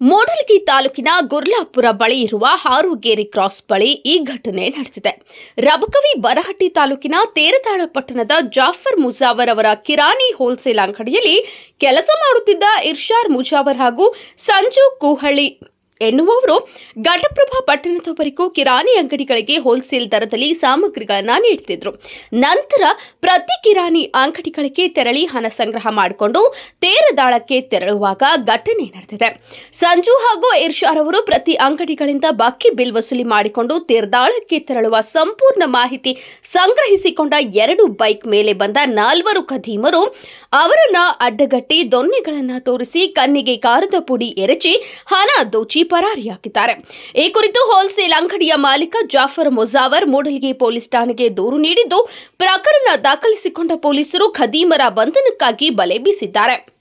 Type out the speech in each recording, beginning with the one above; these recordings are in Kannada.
ಮೂಡಲಗಿ ತಾಲೂಕಿನ ಗುರ್ಲಾಪುರ ಬಳಿ ಇರುವ ಹಾರುಗೇರಿ ಕ್ರಾಸ್ ಬಳಿ ಈ ಘಟನೆ ನಡೆದಿದೆ ರಬಕವಿ ಬರಹಟ್ಟಿ ತಾಲೂಕಿನ ತೇರತಾಳ ಪಟ್ಟಣದ ಜಾಫರ್ ಮುಜಾವರ್ ಅವರ ಕಿರಾಣಿ ಹೋಲ್ಸೇಲ್ ಅಂಗಡಿಯಲ್ಲಿ ಕೆಲಸ ಮಾಡುತ್ತಿದ್ದ ಇರ್ಷಾರ್ ಮುಜಾವರ್ ಹಾಗೂ ಸಂಜು ಕೂಹಳ್ಳಿ ಎನ್ನುವವರು ಘಟಪ್ರಭಾ ಪಟ್ಟಣದವರೆಗೂ ಕಿರಾಣಿ ಅಂಗಡಿಗಳಿಗೆ ಹೋಲ್ಸೇಲ್ ದರದಲ್ಲಿ ಸಾಮಗ್ರಿಗಳನ್ನು ನೀಡುತ್ತಿದ್ರು ನಂತರ ಪ್ರತಿ ಕಿರಾಣಿ ಅಂಗಡಿಗಳಿಗೆ ತೆರಳಿ ಹಣ ಸಂಗ್ರಹ ಮಾಡಿಕೊಂಡು ತೇರದಾಳಕ್ಕೆ ತೆರಳುವಾಗ ಘಟನೆ ನಡೆದಿದೆ. ಸಂಜು ಹಾಗೂ ಇರ್ಷಾರ್ ಅವರು ಪ್ರತಿ ಅಂಗಡಿಗಳಿಂದ ಬಾಕಿ ಬಿಲ್ ವಸೂಲಿ ಮಾಡಿಕೊಂಡು ತೇರದಾಳಕ್ಕೆ ತೆರಳುವ ಸಂಪೂರ್ಣ ಮಾಹಿತಿ ಸಂಗ್ರಹಿಸಿಕೊಂಡ ಎರಡು ಬೈಕ್ ಮೇಲೆ ಬಂದ ನಾಲ್ವರು ಖದೀಮರು ಅವರನ್ನ ಅಡ್ಡಗಟ್ಟಿ ದೊನ್ನೆಗಳನ್ನ ತೋರಿಸಿ ಕಣ್ಣಿಗೆ ಕಾರದ ಪುಡಿ ಎರಚಿ ಹಣ ದೋಚಿ ಪರಾರಿಯಾಗಿದ್ದಾರೆ. ಈ ಕುರಿತು ಹೋಲ್ಸೇಲ್ ಅಂಗಡಿಯ ಮಾಲೀಕ ಜಾಫರ್ ಮುಜಾವರ್ ಮೂಡಲಗಿ ಪೊಲೀಸ್ ಠಾಣೆಗೆ ದೂರು ನೀಡಿದ್ದು, ಪ್ರಕರಣ ದಾಖಲಿಸಿಕೊಂಡ ಪೊಲೀಸರು ಖದೀಮರ ಬಂಧನಕ್ಕಾಗಿ ಬಲೆ ಬೀಸಿದ್ದಾರೆ.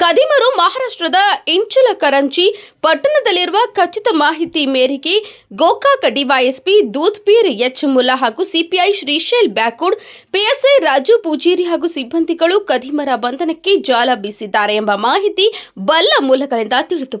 ಖದೀಮರು ಮಹಾರಾಷ್ಟ್ರದ ಇಂಚಲಕರಂಜಿ ಪಟ್ಟಣದಲ್ಲಿರುವ ಖಚಿತ ಮಾಹಿತಿ ಮೇರೆಗೆ ಗೋಕಾಕ ಡಿವೈಎಸ್ಪಿ ದೂತ್ಪೀರ್ ಎಚ್ ಮುಲ್ಲಾ ಹಾಗೂ ಸಿಪಿಐ ಶ್ರೀಶೈಲ್ ಬ್ಯಾಕುಡ್, ಪಿಎಸ್ಐ ರಾಜು ಪೂಜೇರಿ ಹಾಗೂ ಸಿಬ್ಬಂದಿಗಳು ಕದಿಮರ ಬಂಧನಕ್ಕೆ ಜಾಲ ಬೀಸಿದ್ದಾರೆ ಎಂಬ ಮಾಹಿತಿ ಬಲ್ಲ ಮೂಲಗಳಿಂದ ತಿಳಿದು